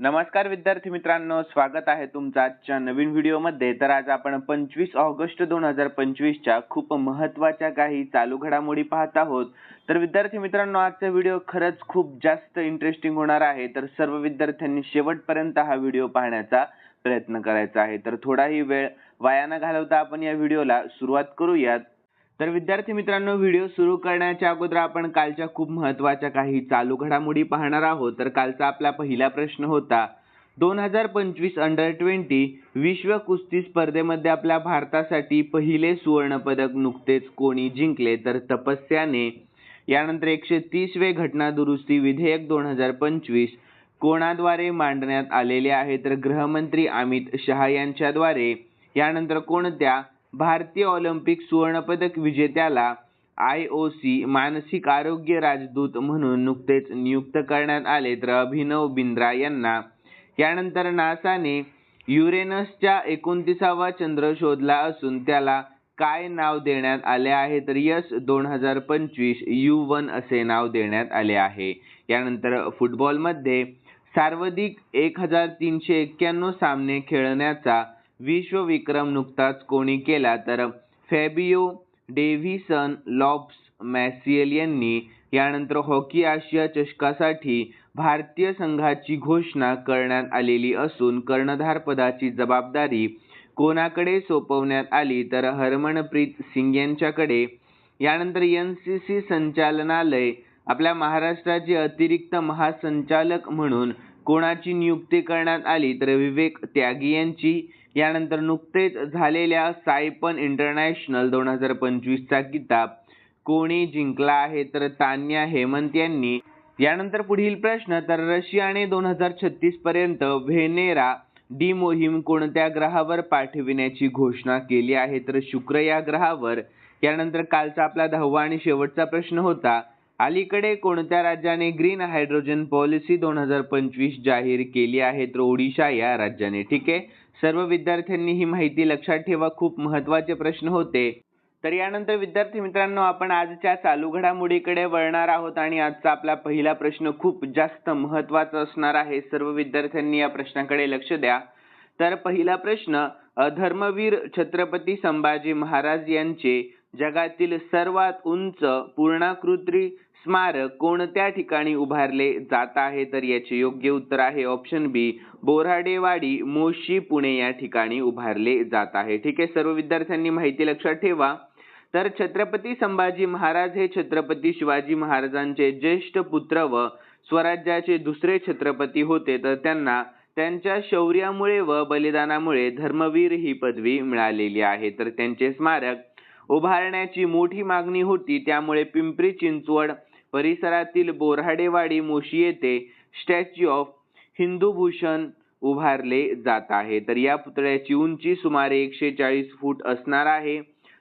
नमस्कार विद्यार्थी मित्रांनो स्वागत आहे तुमचं आजच्या नवीन व्हिडिओमध्ये. तर आज आपण पंचवीस ऑगस्ट दोन हजार पंचवीसच्या खूप महत्त्वाच्या काही चालू घडामोडी पाहत आहोत. तर विद्यार्थी मित्रांनो आजचा व्हिडिओ खरंच खूप जास्त इंटरेस्टिंग होणार आहे. तर सर्व विद्यार्थ्यांनी शेवटपर्यंत हा व्हिडिओ पाहण्याचा प्रयत्न करायचा आहे. तर थोडाही वेळ वाया न घालवता आपण या व्हिडिओला सुरुवात करूयात. तर विद्यार्थी मित्रांनो व्हिडिओ सुरू करण्याच्या अगोदर आपण कालच्या खूप महत्त्वाच्या काही चालू घडामोडी पाहणार आहोत. तर कालचा आपला पहिला प्रश्न होता दोन हजार पंचवीस अंडर ट्वेंटी विश्व कुस्ती स्पर्धेमध्ये आपल्या भारतासाठी पहिले सुवर्णपदक नुकतेच कोणी जिंकले? तर तपस्याने. यानंतर एकशे तीसवे घटना दुरुस्ती विधेयक दोन हजार पंचवीस कोणाद्वारे मांडण्यात आलेले आहे? तर गृहमंत्री अमित शहा यांच्याद्वारे. यानंतर कोणत्या? भारतीय ऑलिम्पिक सुवर्णपदक विजेत्याला आय ओ सी मानसिक आरोग्य राजदूत म्हणून नुकतेच नियुक्त करण्यात आले तर अभिनव बिंद्रा यांना. यानंतर नासाने युरेनसच्या एकोणतीसावा चंद्र शोधला असून त्याला काय नाव देण्यात आले आहे तर यस दोन हजार पंचवीस यू वन असे नाव देण्यात आले आहे. यानंतर फुटबॉलमध्ये सर्वाधिक एक हजार तीनशे एक्क्याण्णव सामने खेळण्याचा विश्वविक्रम नुकताच कोणी केला तर फॅबियो डेव्हिसन लॉब्स मॅसियल यांनी यानंतर हॉकी आशिया चषकासाठी भारतीय संघाची घोषणा करण्यात आलेली असून कर्णधार पदाची जबाबदारी कोणाकडे सोपवण्यात आली तर हरमनप्रीत सिंग यांच्याकडे. यानंतर एन सी सी संचालनालय आपल्या महाराष्ट्राचे अतिरिक्त महासंचालक म्हणून कोणाची नियुक्ती करण्यात आली तर विवेक त्यागी यांची. यानंतर नुकतेच झालेल्या सायपन इंटरनॅशनल दोन हजार पंचवीसचा किताब कोणी जिंकला आहे तर तान्या हेमंत यांनी. यानंतर पुढील प्रश्न तर रशियाने दोन हजार छत्तीस पर्यंत व्हेनेरा डी मोहीम कोणत्या ग्रहावर पाठविण्याची घोषणा केली आहे तर शुक्र या ग्रहावर? यानंतर कालचा आपला दहावा आणि शेवटचा प्रश्न होता अलीकडे कोणत्या राज्याने ग्रीन हायड्रोजन पॉलिसी दोन हजार पंचवीस जाहीर केली आहे तर ओडिशा या राज्याने ठीक आहे? सर्व विद्यार्थ्यांनी ही माहिती लक्षात ठेवा खूप महत्त्वाचे प्रश्न होते. तर यानंतर विद्यार्थी मित्रांनो आपण आजच्या चालू घडामोडीकडे वळणार आहोत आणि आजचा आपला पहिला प्रश्न खूप जास्त महत्त्वाचा असणार आहे. सर्व विद्यार्थ्यांनी या प्रश्नाकडे लक्ष द्या. तर पहिला प्रश्न धर्मवीर छत्रपती संभाजी महाराज यांचे जगातील सर्वात उंच पूर्णाकृती स्मारक कोणत्या ठिकाणी उभारले जात आहे? तर याचे योग्य उत्तर आहे ऑप्शन बी बोराडेवाडी मोशी पुणे या ठिकाणी उभारले जात आहे. ठीक आहे सर्व विद्यार्थ्यांनी माहिती लक्षात ठेवा. तर छत्रपती संभाजी महाराज हे छत्रपती शिवाजी महाराजांचे ज्येष्ठ पुत्र व स्वराज्याचे दुसरे छत्रपती होते. तर त्यांना त्यांच्या शौर्यामुळे व बलिदानामुळे धर्मवीर ही पदवी मिळालेली आहे. तर त्यांचे स्मारक उभारण्याची मोठी मागणी होती. त्यामुळे पिंपरी चिंचवड परिसरातील बोराडेवाडी मोशी येथे स्टॅच्यू ऑफ हिंदूभूषण उभारले जात आहे. तर या पुतळ्याची उंची सुमारे एकशे चाळीस फूट असणार आहे.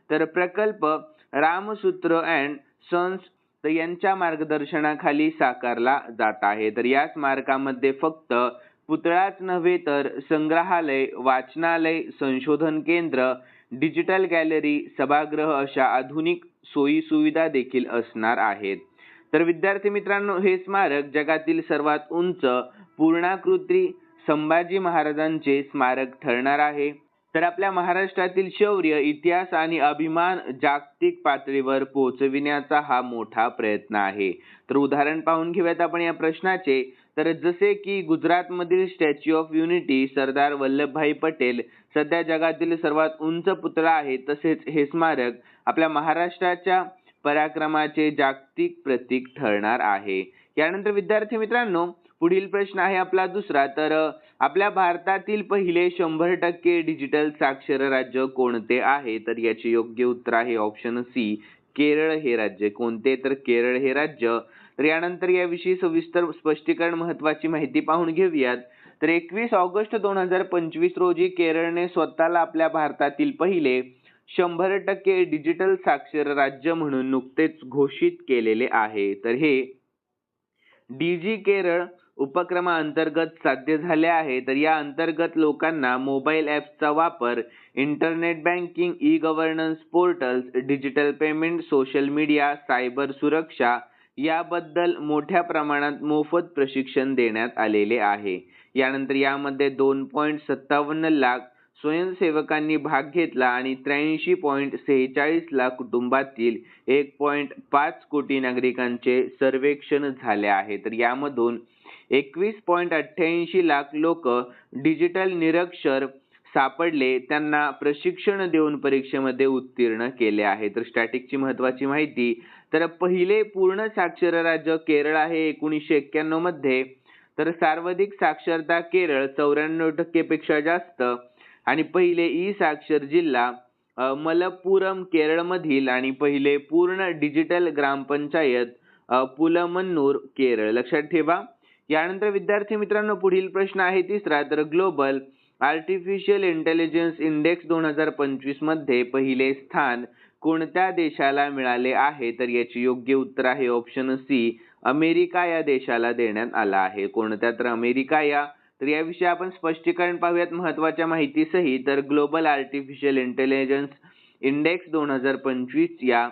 तर प्रकल्प रामसूत्र अँड सन्स यांच्या मार्गदर्शनाखाली साकारला जात आहे. तर या स्मारकामध्ये फक्त पुतळाच नव्हे तर संग्रहालय वाचनालय संशोधन केंद्र डिजिटल गॅलरी सभागृह अशा आधुनिक सोयी सुविधा देखील असणार आहेत. तर विद्यार्थी मित्रांनो हे स्मारक जगातील सर्वात उंच पूर्णाकृती संभाजी महाराजांचे स्मारक ठरणार आहे. तर आपल्या महाराष्ट्रातील शौर्य इतिहास आणि अभिमान जागतिक पातळीवर पोहोचविण्याचा हा मोठा प्रयत्न आहे. तर उदाहरण पाहून घेऊयात आपण या प्रश्नाचे. तर जसे की गुजरातमधील statue of unity Sardar Vallabhbhai Patel सध्या जगातील सर्वात उंच पुतळा आहे तसेच हे स्मारक आपल्या महाराष्ट्राच्या पराक्रमाचे जागतिक प्रतीक ठरणार आहे. यानंतर विद्यार्थी मित्रांनो पुढील प्रश्न आहे आपला दुसरा. तर आपल्या भारतातील पहिले शंभर टक्के डिजिटल साक्षर राज्य कोणते आहे? तर याचे योग्य उत्तर आहे ऑप्शन सी केरळ हे राज्य. कोणते? तर केरळ हे राज्य. तर यानंतर याविषयी सविस्तर स्पष्टीकरण महत्वाची माहिती पाहून घेऊयात. तर एकवीस ऑगस्ट दोन हजार पंचवीस रोजी केरळने स्वतःला आपल्या भारतातील पहिले शंभर टक्के डिजिटल साक्षर राज्य म्हणून नुकतेच घोषित केलेले आहे. तर हे डीजी केरळ उपक्रमाअंतर्गत साध्य झाले आहे. तर या अंतर्गत लोकांना मोबाईल ॲप्सचा वापर internet banking e governance portals digital payment social media cyber सुरक्षा याबद्दल मोठ्या प्रमाणात मोफत प्रशिक्षण देण्यात आलेले आहे. यानंतर यामध्ये दोन पॉईंट सत्तावन्न लाख स्वयंसेवकांनी भाग घेतला आणि त्र्याऐंशी पॉईंट सेहेचाळीस लाख कुटुंबातील एक पॉईंट पाच कोटी नागरिकांचे सर्वेक्षण झाले आहे. तर यामधून एकवीस पॉईंट अठ्ठ्याऐंशी लाख लोक डिजिटल निरक्षर सापडले. त्यांना प्रशिक्षण देऊन परीक्षेमध्ये उत्तीर्ण केले आहे. तर स्टॅटिकची महत्वाची माहिती तर पहिले पूर्ण साक्षर राज्य केरळ आहे एकोणीसशे एक्क्याण्णवमध्ये तर सर्वाधिक साक्षरता केरळ चौऱ्याण्णव टक्केपेक्षा जास्त. आणि पहिले ई साक्षर जिल्हा मलप्पुरम केरळमधील आणि पहिले पूर्ण डिजिटल ग्रामपंचायत पुलमन्नूर केरळ. लक्षात ठेवा. यानंतर विद्यार्थी मित्रांनो पुढील प्रश्न आहे तिसरा. तर ग्लोबल आर्टिफिशियल इंटेलिजन्स इंडेक्स दोन हजार पंचवीसमध्ये पहिले स्थान कोणत्या देशाला मिळाले आहे? तर याचे योग्य उत्तर आहे ऑप्शन सी अमेरिका या देशाला देण्यात आला आहे. कोणत्या तर अमेरिका या. तर याविषयी आपण स्पष्टीकरण पाहूयात महत्त्वाच्या माहितीसही. तर ग्लोबल आर्टिफिशियल इंटेलिजन्स इंडेक्स दोन हजार पंचवीस या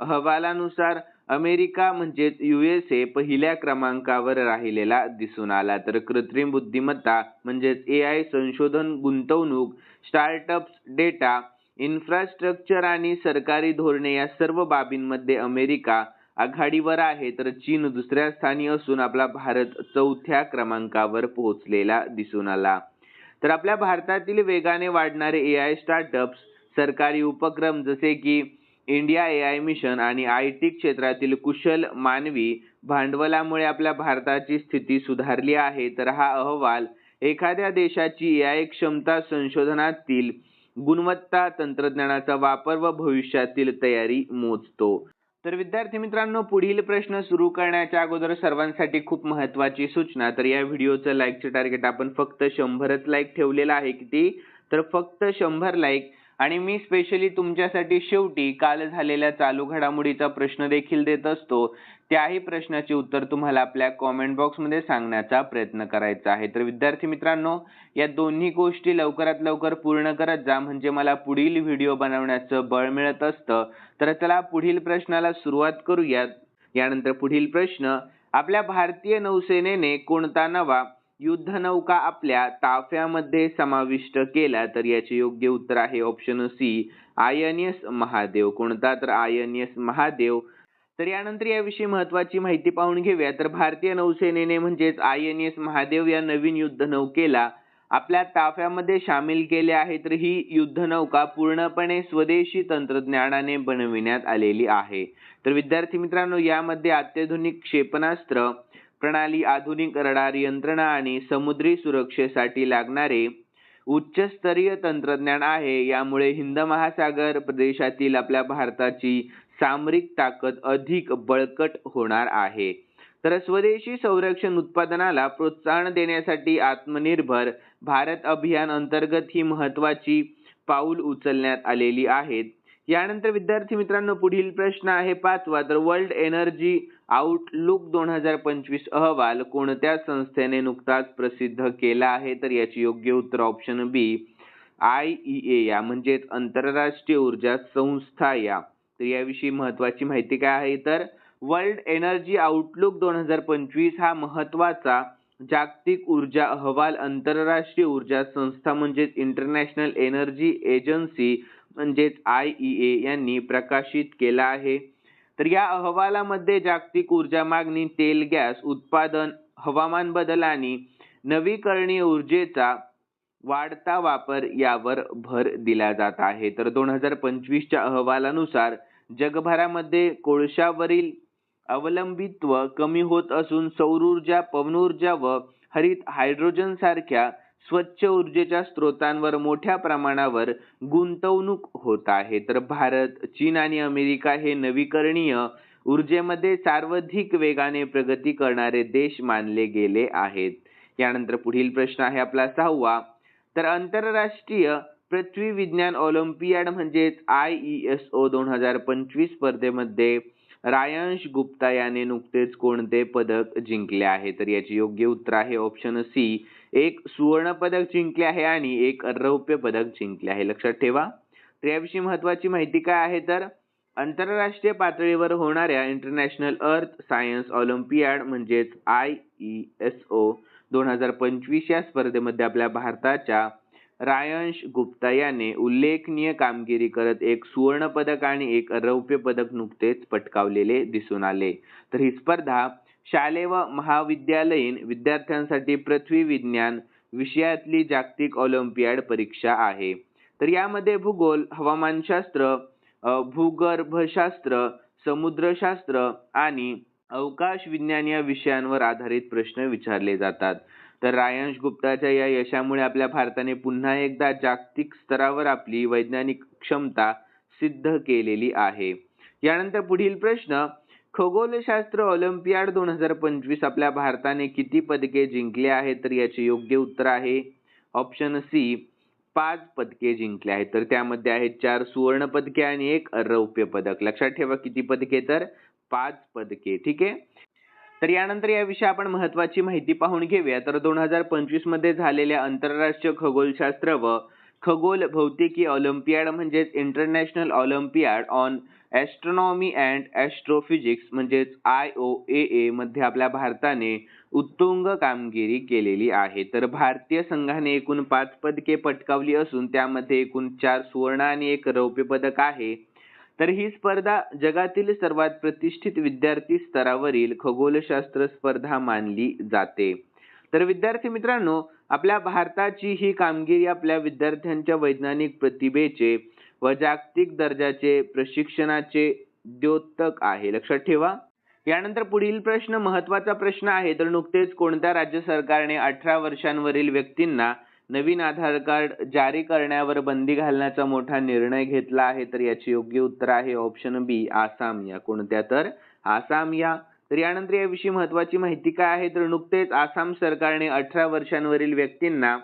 अहवालानुसार अमेरिका म्हणजेच यू एस ए पहिल्या क्रमांकावर राहिलेला दिसून आला. तर कृत्रिम बुद्धिमत्ता म्हणजेच ए आय संशोधन गुंतवणूक स्टार्टअप्स डेटा इन्फ्रास्ट्रक्चर आणि सरकारी धोरणे या सर्व बाबींमध्ये अमेरिका आघाडीवर आहे तर चीन दुसऱ्या स्थानी असून आपला भारत चौथ्या क्रमांकावर पोहोचलेला दिसून आला. तर आपल्या भारतातील वेगाने वाढणारे ए आय स्टार्टअप्स सरकारी उपक्रम जसे की इंडिया ए आय मिशन आणि आय टी क्षेत्रातील कुशल मानवी भांडवलामुळे आपल्या भारताची स्थिती सुधारली आहे तर हा अहवाल एखाद्या देशाची ए आय क्षमता संशोधनातील गुणवत्ता तंत्रज्ञानाचा वापर व भविष्यातील तयारी मोजतो. तर विद्यार्थी मित्रांनो पुढील प्रश्न सुरू करण्याच्या अगोदर सर्वांसाठी खूप महत्वाची सूचना. तर या व्हिडिओचं लाईकचे टार्गेट आपण फक्त शंभरच लाईक ठेवलेलं आहे किती? तर फक्त शंभर लाईक आणि मी स्पेशली तुमच्यासाठी शेवटी काल झालेल्या चालू घडामोडीचा प्रश्न देखील देत असतो. त्याही प्रश्नाचे उत्तर तुम्हाला आपल्या कॉमेंट बॉक्समध्ये सांगण्याचा प्रयत्न करायचा आहे. तर विद्यार्थी मित्रांनो या दोन्ही गोष्टी लवकरात लवकर पूर्ण करत जा म्हणजे मला पुढील व्हिडिओ बनवण्याचं बळ मिळत असतं. तर चला पुढील प्रश्नाला सुरुवात करूयात. यानंतर पुढील प्रश्न आपल्या भारतीय नौसेनेने कोणता नवा युद्धनौका आपल्या ताफ्यामध्ये समाविष्ट केला तर याचे योग्य उत्तर आहे option C I N S Mahadev. कोणता तर आयनियस महादेव? तर यानंतर याविषयी महत्वाची माहिती पाहून घेऊया. तर भारतीय नौसेनेने म्हणजेच आय एन एस महादेव या नवीन युद्धनौकेला आपल्या ताफ्यामध्ये सामील केले आहे. तर ही युद्धनौका पूर्णपणे स्वदेशी तंत्रज्ञानाने बनविण्यात आलेली आहे. तर विद्यार्थी मित्रांनो यामध्ये अत्याधुनिक क्षेपणास्त्र प्रणाली आधुनिक रडार यंत्रणा आणि समुद्री सुरक्षेसाठी लागणारे उच्चस्तरीय तंत्रज्ञान आहे. यामुळे हिंद महासागर प्रदेशातील आपल्या भारताची सामरिक ताकद अधिक बळकट होणार आहे. तर स्वदेशी संरक्षण उत्पादनाला प्रोत्साहन देण्यासाठी आत्मनिर्भर भारत अभियान अंतर्गत ही महत्वाची पाऊल उचलण्यात आलेली आहेत यानंतर विद्यार्थी मित्रांनो पुढील प्रश्न आहे पाचवा. तर वर्ल्ड एनर्जी आउटलुक दोन हजार पंचवीस अहवाल कोणत्या संस्थेने नुकताच प्रसिद्ध केला आहे? तर याची योग्य उत्तर option B I E A या म्हणजेच आंतरराष्ट्रीय ऊर्जा संस्था या. तर याविषयी महत्वाची माहिती काय आहे? तर वर्ल्ड एनर्जी आउटलुक दोन हजार पंचवीस हा महत्त्वाचा जागतिक ऊर्जा अहवाल आंतरराष्ट्रीय ऊर्जा संस्था म्हणजेच इंटरनॅशनल एनर्जी एजन्सी म्हणजेच आय ई ए यांनी प्रकाशित केला आहे. तर या अहवालामध्ये जागतिक ऊर्जा मागणी तेल गॅस उत्पादन हवामान बदल आणि नवीकरणीय ऊर्जेचा वाढता वापर यावर भर दिला जात आहे. तर दोन हजार पंचवीसच्या अहवालानुसार जगभरामध्ये कोळशावरील अवलंबित्व कमी होत असून सौर ऊर्जा पवन ऊर्जा व हरित हायड्रोजन सारख्या स्वच्छ ऊर्जेच्या स्रोतांवर मोठ्या प्रमाणावर गुंतवणूक होत आहे. तर भारत चीन आणि अमेरिका हे नवीकरणीय ऊर्जेमध्ये सर्वाधिक वेगाने प्रगती करणारे देश मानले गेले आहेत. यानंतर पुढील प्रश्न आहे आपला सहावा. तर आंतरराष्ट्रीय पृथ्वी विज्ञान ऑलिम्पियाड म्हणजेच आय ई एस ओ दोन हजार पंचवीस स्पर्धेमध्ये रायांश गुप्ता याने नुकतेच कोणते पदक जिंकले आहे? तर याचे योग्य उत्तर आहे ऑप्शन सी एक सुवर्ण पदक जिंकले आहे आणि एक रौप्य पदक जिंकले आहे. लक्षात ठेवा. तर याविषयी महत्वाची माहिती काय आहे तर आंतरराष्ट्रीय पातळीवर होणाऱ्या इंटरनॅशनल अर्थ सायन्स ऑलिम्पियाड म्हणजेच आय ई एस ओ दोन हजार पंचवीस या स्पर्धेमध्ये आपल्या भारताच्या रायांश गुप्ता याने उल्लेखनीय कामगिरी करत एक सुवर्ण पदक आणि एक रौप्य पदक नुकतेच पटकावलेले दिसून आले. तर ही स्पर्धा शालेय व महाविद्यालयीन विद्यार्थ्यांसाठी पृथ्वी विज्ञान विषयातली जागतिक ऑलिम्पियाड परीक्षा आहे. तर यामध्ये भूगोल हवामानशास्त्र भूगर्भशास्त्र समुद्रशास्त्र आणि अवकाश विज्ञान या विषयांवर आधारित प्रश्न विचारले जातात. तर रायांश गुप्ताच्या या यशामुळे आपल्या भारताने पुन्हा एकदा जागतिक स्तरावर आपली वैज्ञानिक क्षमता सिद्ध केलेली आहे. यानंतर पुढील प्रश्न खगोलशास्त्र ऑलिम्पियाड दोन हजार पंचवीस आपल्या भारताने किती पदके जिंकले आहेत तर याचे योग्य उत्तर आहे ऑप्शन सी पाच पदके जिंकले आहेत. तर त्यामध्ये आहेत चार सुवर्ण पदके आणि एक रौप्य पदक. लक्षात ठेवा किती पदके तर? पाच पदके ठीक आहे? तर यानंतर याविषयी आपण महत्वाची माहिती पाहून घेऊया. तर दोन हजार पंचवीसमध्ये झालेल्या आंतरराष्ट्रीय खगोलशास्त्र व खगोल भौतिकी ऑलिम्पियाड म्हणजेच international olympiad on astronomy and astrophysics म्हणजेच आय ओ ए ए मध्ये आपल्या भारताने उत्तुंग कामगिरी केलेली आहे. तर भारतीय संघाने एकूण पाच पदके पटकावली असून त्यामध्ये एकूण चार सुवर्ण आणि एक रौप्य पदक आहे. तर ही स्पर्धा जगातील सर्वात प्रतिष्ठित विद्यार्थी स्तरावरील खगोलशास्त्र स्पर्धा मानली जाते. तर विद्यार्थी मित्रांनो आपल्या भारताची ही कामगिरी आपल्या विद्यार्थ्यांच्या वैज्ञानिक प्रतिभेचे व जागतिक दर्जाचे प्रशिक्षणाचे द्योतक आहे. लक्षात ठेवा. यानंतर पुढील प्रश्न महत्त्वाचा प्रश्न आहे. तर नुकतेच कोणत्या राज्य सरकारने अठरा वर्षांवरील व्यक्तींना नवीन आधार कार्ड जारी करण्यावर बंदी घालण्याचा मोठा निर्णय घेतला आहे? तर याचे योग्य उत्तर आहे ऑप्शन बी आसाम या. कोणत्या तर? आसाम या. तर यानंतर याविषयी महत्वाची माहिती काय आहे? तर नुकतेच आसाम सरकारने अठरा वर्षांवरील व्यक्तींना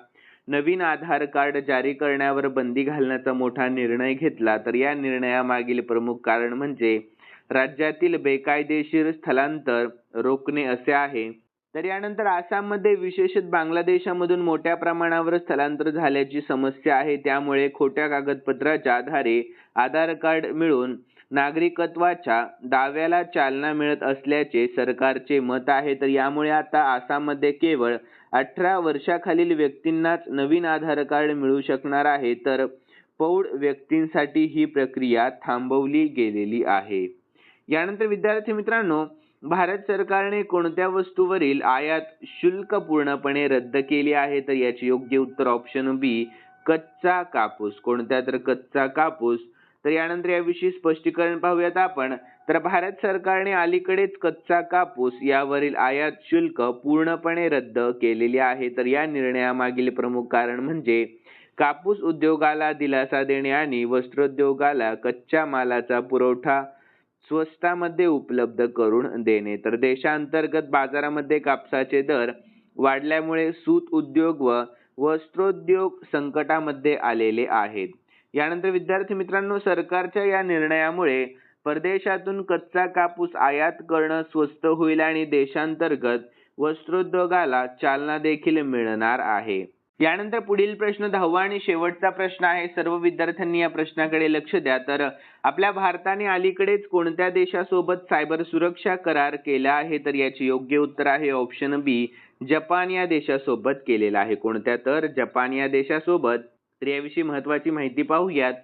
नवीन आधार कार्ड जारी करण्यावर बंदी घालण्याचा मोठा निर्णय घेतला. तर या निर्णयामागील प्रमुख कारण म्हणजे राज्यातील बेकायदेशीर स्थलांतर रोखणे असे आहे. तर यानंतर आसाममध्ये विशेषत बांगलादेशामधून मोठ्या प्रमाणावर स्थलांतर झाल्याची समस्या आहे. त्यामुळे खोट्या कागदपत्राच्या आधारे आधार कार्ड मिळून नागरिकत्वाच्या दाव्याला चालना मिळत असल्याचे सरकारचे मत आहे. तर यामुळे आता आसाममध्ये केवळ अठरा वर्षाखालील व्यक्तींनाच नवीन आधार कार्ड मिळू शकणार आहे. तर प्रौढ व्यक्तींसाठी ही प्रक्रिया थांबवली गेलेली आहे. यानंतर विद्यार्थी मित्रांनो भारत सरकारने कोणत्या वस्तूवरील आयात शुल्क पूर्णपणे रद्द केले आहे? तर याचे योग्य उत्तर ऑप्शन बी कच्चा कापूस. कोणत्या तर कच्चा कापूस? तर यानंतर याविषयी स्पष्टीकरण पाहूयात आपण. तर भारत सरकारने अलीकडेच कच्चा कापूस यावरील आयात शुल्क पूर्णपणे रद्द केलेले आहे. तर या निर्णयामागील प्रमुख कारण म्हणजे कापूस उद्योगाला दिलासा देणे आणि वस्त्रोद्योगाला कच्च्या मालाचा पुरवठा स्वस्तामध्ये उपलब्ध करून देणे. तर देशांतर्गत बाजारामध्ये कापसाचे दर वाढल्यामुळे सूत उद्योग व वस्त्रोद्योग संकटामध्ये आलेले आहेत. यानंतर विद्यार्थी मित्रांनो सरकारच्या या निर्णयामुळे परदेशातून कच्चा कापूस आयात करणं स्वस्त होईल आणि देशांतर्गत वस्त्रोद्योगाला चालना देखील मिळणार आहे. यानंतर पुढील प्रश्न दहावा आणि शेवटचा प्रश्न आहे. सर्व विद्यार्थ्यांनी या प्रश्नाकडे लक्ष द्या. तर आपल्या भारताने अलीकडेच कोणत्या देशासोबत सायबर सुरक्षा करार केला आहे? तर याचे योग्य उत्तर आहे ऑप्शन बी जपान या देशासोबत केलेला आहे. कोणत्या? तर जपान या देशासोबत तर याविषयी महत्वाची माहिती पाहूयात.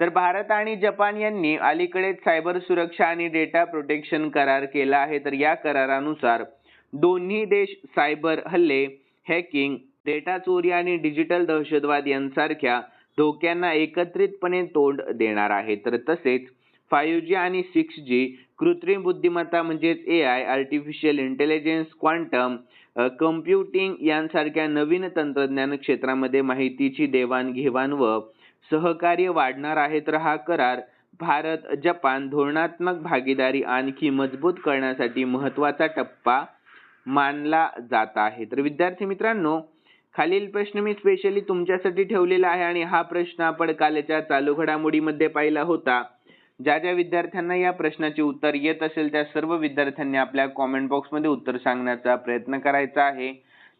तर भारत आणि जपान यांनी अलीकडेच सायबर सुरक्षा आणि डेटा प्रोटेक्शन करार केला आहे. तर या करारानुसार दोन्ही देश सायबर हल्ले हॅकिंग डेटा चोरी आणि डिजिटल दहशतवाद यांसारख्या धोक्यांना एकत्रितपणे तोंड देणार आहे तर तसेच फाईव्ह जी आणि सिक्स जी कृत्रिम बुद्धिमत्ता म्हणजेच A I artificial intelligence quantum computing यांसारख्या नवीन तंत्रज्ञान क्षेत्रामध्ये माहितीची देवाणघेवाण व सहकार्य वाढणार आहे तर हा करार भारत जपान धोरणात्मक भागीदारी आणखी मजबूत करण्यासाठी महत्त्वाचा टप्पा मानला जात आहे. तर विद्यार्थी मित्रांनो खालील प्रश्न मी स्पेशली तुमच्यासाठी ठेवलेला आहे आणि हा प्रश्न आपण कालच्या चालू घडामोडीमध्ये पाहिला होता. ज्या ज्या विद्यार्थ्यांना या प्रश्नाचे उत्तर येत असेल त्या सर्व विद्यार्थ्यांनी आपल्या कॉमेंट बॉक्समध्ये उत्तर सांगण्याचा प्रयत्न करायचा आहे.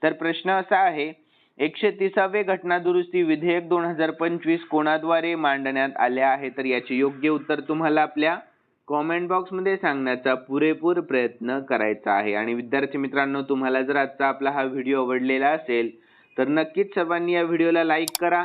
तर प्रश्न असा आहे एकशे तिसावे घटनादुरुस्ती विधेयक दोन हजार पंचवीस कोणाद्वारे मांडण्यात आले आहे? तर याचे योग्य उत्तर तुम्हाला आपल्या कॉमेंट बॉक्समध्ये सांगण्याचा पुरेपूर प्रयत्न करायचा आहे. आणि विद्यार्थी मित्रांनो तुम्हाला जर आजचा आपला हा व्हिडिओ आवडलेला असेल तर नक्कीच सर्वांनी या व्हिडिओला लाईक करा.